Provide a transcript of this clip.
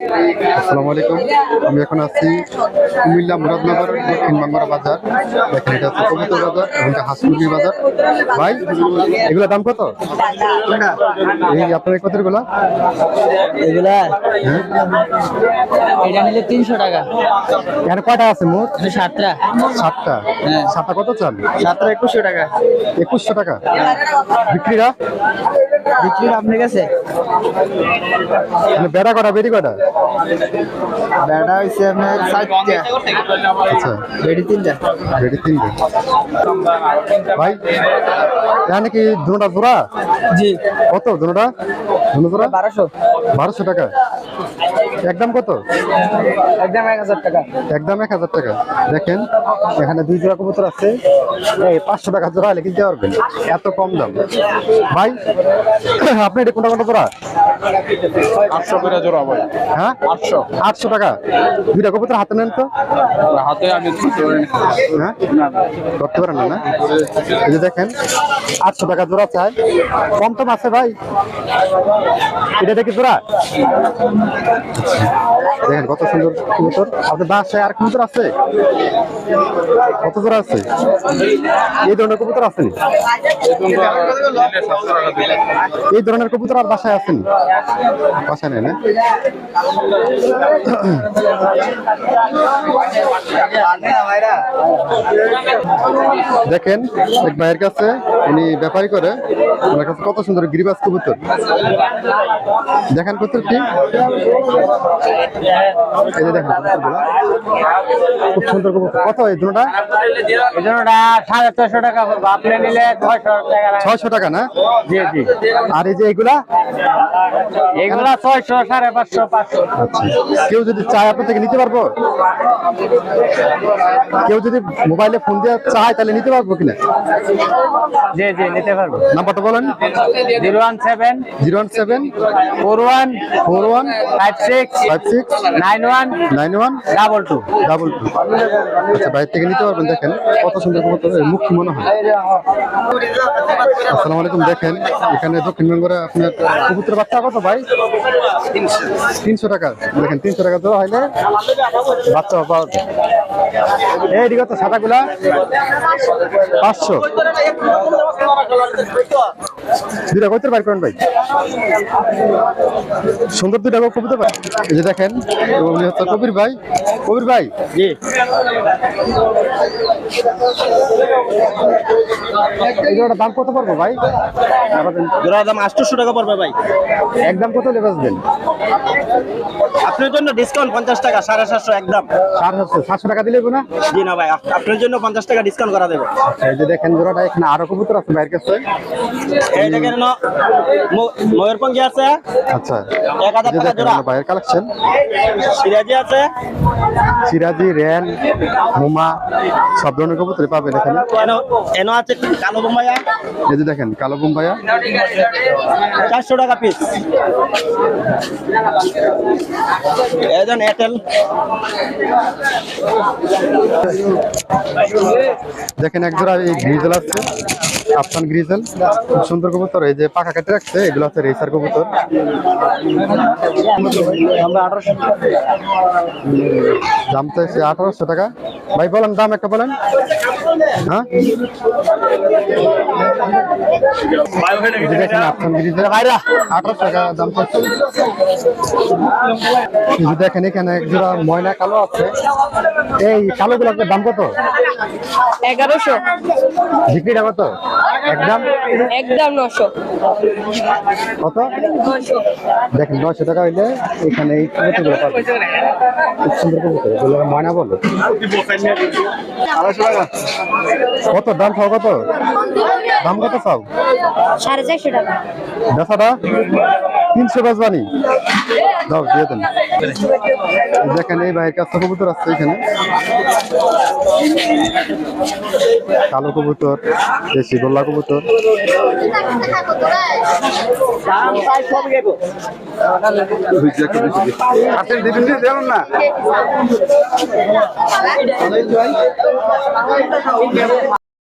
আসসালামু আলাইকুম। আমি এখন আছি কুমিল্লা মুরাদনগর দক্ষিণ বাংলা বাজার। দেখেন এটা হচ্ছে কবুতর বাজার এবং এটা বাজার। ভাই এগুলো দাম কত? এই আপনার কতগুলা এগুলা? এটা নিলে তিনশো টাকা। এখানে কয়টা আছে মোট? সাতটা। সাতটা। হ্যাঁ। সাতটা কত চান সাতটা একুশশো টাকা। একুশশো টাকা। বিক্রিরা? বিক্রি আপনার কাছে মানে বেড়া কটা বেড়ি কটা? বেড়া হয়েছে আপনার চারটা। আচ্ছা। বেড়ি তিনটা। বেড়ি তিনটা। ভাই এখানে কি দুটা জোড়া? জি। কত ধুনোটা? ধুনো জোড়া? বারোশো। বারোশো টাকা। একদম কত? একদম এক হাজার টাকা। একদম এক হাজার টাকা। দেখেন এখানে দুই জোড়া কবুতর আছে। এই পাঁচশো টাকা জোড়া হলে কিনতে পারবেন। এত কম দাম। ভাই আপনি এটা কোনটা কোনটা জোড়া? আটশো করে জোড়া ভাই। হ্যাঁ? আটশো। আটশো টাকা? দুইটা কবুতর হাতে নেন তো। হাতে আমি। হ্যাঁ? ধরতে পারেন না না? এই যে দেখেন আটশো টাকা জোড়া চাই। কম আছে ভাই। এটা দেখি জোড়া। দেখেন কত সুন্দর কবুতর। আপনার বাসায় আর কবুতর আছে? কত জোড়া আছে? এই ধরনের কবুতর দিলে। এই ধরনের কবুতর আর বাসায় আসেনি বাসায় নেই না দেখেন এক ভাইয়ের কাছে উনি ব্যাপারী করে ওনার কাছে কত সুন্দর গিরিবাজ কবুতর। দেখেন কবুতর কি? এই যে দেখেন খুব সুন্দর কবুতর। কত এই দুটা এই জন্য সাড়ে ছশো টাকা আপনি নিলে ছয়শো টাকা ছয়শো টাকা না? জি জি। আর এই যে এগুলা? এগুলা ছয়শো সাড়ে পাঁচশো পাঁচশো। আচ্ছা। কেউ যদি চায় আপনার থেকে নিতে পারব? কেউ যদি মোবাইলে ফোন দিয়ে চায় তাহলে নিতে পারব কিনা জি জি নিতে পারব। নাম্বারটা বলেন। Zero one seven zero one seven four one four one five six five six nine one nine one double two. Double two. আচ্ছা বাইরে থেকে নিতে পারবেন দেখেন। কত সুন্দর এর মুখ মনে হয়। আসসালামু আলাইকুম দেখেন। এখানে দক্ষিণবঙ্গের আপনার কবুতর বাচ্চা কত ভাই? তিনশো। টাকা। দেখেন তিনশো টাকা তো হইলে বাচ্চা পাওয়া এই দিকে তো সাদাগুলা। পাঁচশো। দুটা কবুতর বাইর করেন ভাই। সুন্দর দুটা কবুতর ভাই। এই যে দেখেন হচ্ছে কবির ভাই। কবির ভাই? জি। এই জোড়াটার দাম কত পড়ব ভাই? জোড়ার দাম আটশোশো টাকা পড়বে ভাই। একদম কত লেবাস দেন? আপনার জন্য ডিসকাউন্ট পঞ্চাশ টাকা সাড়ে সাতশো একদম। সাত সাতশো সাতশো টাকা দিলে না? জি না ভাই আপনার জন্য পঞ্চাশ টাকা ডিসকাউন্ট করা দেবো। এই যে দেখেন জোড়াটা এখানে আরও কবুতর আছে বাইরের কাছে। এই দেখেন ন, ম- ময়ূরপঙ্খী আছে। আচ্ছা এক হাজার টাকা জোড়া। বাইরের কালেকশন সিরাজি আছে। সিরাজি রেন মুমা সব ধরনের কবুতর পাবেন এখানে। এনো এনো আছে কালো বোম্বাইয়া। এই যে দেখেন কালো বোম্বাইয়া। চারশো টাকা পিস এজন এয়ারটেল দেখেন এক জোড়া এই গ্রিজেল আছে আফসান গ্রিজেল খুব সুন্দর কবুতর, এই যে পাখা কেটে রাখছে, এগুলো আছে রেসার কবুতর। দাম তো এসে আঠারোশো টাকা। ভাই, বলেন, দাম একটা বলেন। আঠারোশো টাকা দাম যে দেখেন এখানে এক ময়না কালো আছে এই কালো গুলোর দাম কত এগারোশো বিক্রিটা কত? একদম? একদম নশো। কত? দেখেন নয়শো টাকা হইলে এখানে এই কবুতরগুলো পাবেন। খুব সুন্দর কবুতর এগুলো ময়না বলে। কত? দাম খাও কত? দাম কত চাও? সাড়ে চারশো টাকা। তিনশো বেচবানি দাও, দিয়ে দেন। দেখেন, এই ভাইয়ের কাছে কবুতর আছে এখানে। কালো কবুতর, দেশি গোল্লা কবুতর। না?